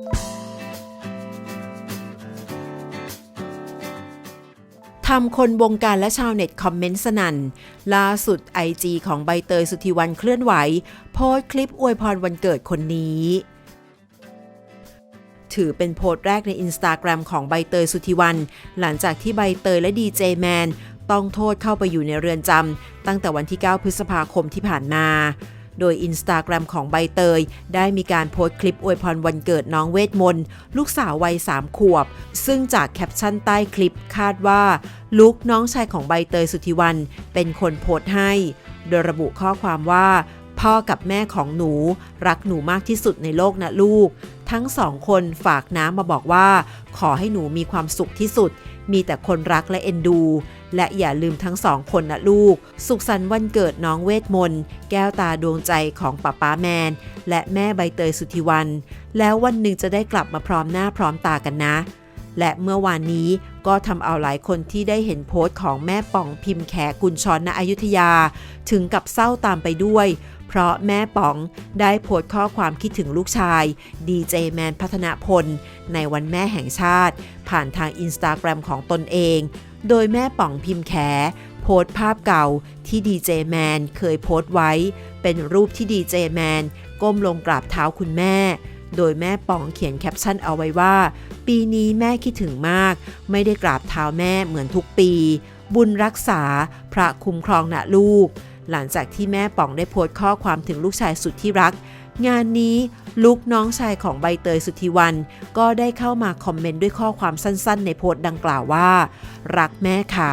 ทำคนวงการและชาวเน็ตคอมเมนต์สนั่น ล่าสุด IG ของใบเตยสุธิวันเคลื่อนไหว โพสต์คลิปอวยพรวันเกิดคนนี้ ถือเป็นโพสต์แรกในอินสตาแกรมของใบเตยสุธิวัน หลังจากที่ใบเตยและดีเจแมนต้องโทษเข้าไปอยู่ในเรือนจำตั้งแต่วันที่ 9 พฤษภาคมที่ผ่านมา โดยอินสตาแกรมของใบเตย ได้มีการโพสต์คลิปอวยพรวันเกิดน้องเวทมนต์ลูกสาววัย3ขวบ ซึ่งจากแคปชั่นใต้คลิปคาดว่าลุกน้องชายของใบเตยสุธิวันเป็นคนโพสต์ให้ โดยระบุข้อความว่า พ่อกับแม่ของหนู รักหนูมากที่สุดในโลกนะลูก ทั้งสองคนฝากน้ำมาบอกว่า ขอให้หนูมีความสุขที่สุด มีแต่คนรักและเอ็นดู และอย่าลืมทั้งสองคนนะลูก สุขสันต์วันเกิดน้องเวทมนต์แก้วตาดวงใจของป้าป้าแมน และแม่ใบเตยสุธิวัน แล้ววันหนึ่งจะได้กลับมาพร้อมหน้าพร้อมตากันนะ และเมื่อวานนี้ก็ทำเอาหลายคนที่ได้เห็นโพสต์ของแม่ป่องพิมพ์แขกุลชรณอยุธยา ถึงกับเศร้าตามไปด้วยเพราะแม่ป๋องได้โพสต์ข้อความคิดถึงลูกชายดีเจแมนพัฒนพล ในวันแม่แห่งชาติ ผ่านทางอินสตาแกรมของตนเอง โดยแม่ป๋องพิมพ์แข โพสต์ภาพเก่าที่ดีเจแมนเคยโพสต์ไว้ เป็นรูปที่ดีเจแมนก้มลงกราบเท้าคุณแม่ โดยแม่ป๋องเขียนแคปชั่นเอาไว้ว่า ปีนี้แม่คิดถึงมาก ไม่ได้กราบเท้าแม่เหมือนทุกปี บุญรักษาพระคุ้มครองนะลูก หลังจากที่แม่ป๋องได้โพสต์ข้อความถึงลูกชายสุดที่รัก งานนี้ ลูกน้องชายของใบเตยสุธีวัน ก็ได้เข้ามาคอมเมนต์ด้วยข้อความสั้นๆ ในโพสต์ดังกล่าวว่า รักแม่ค่ะ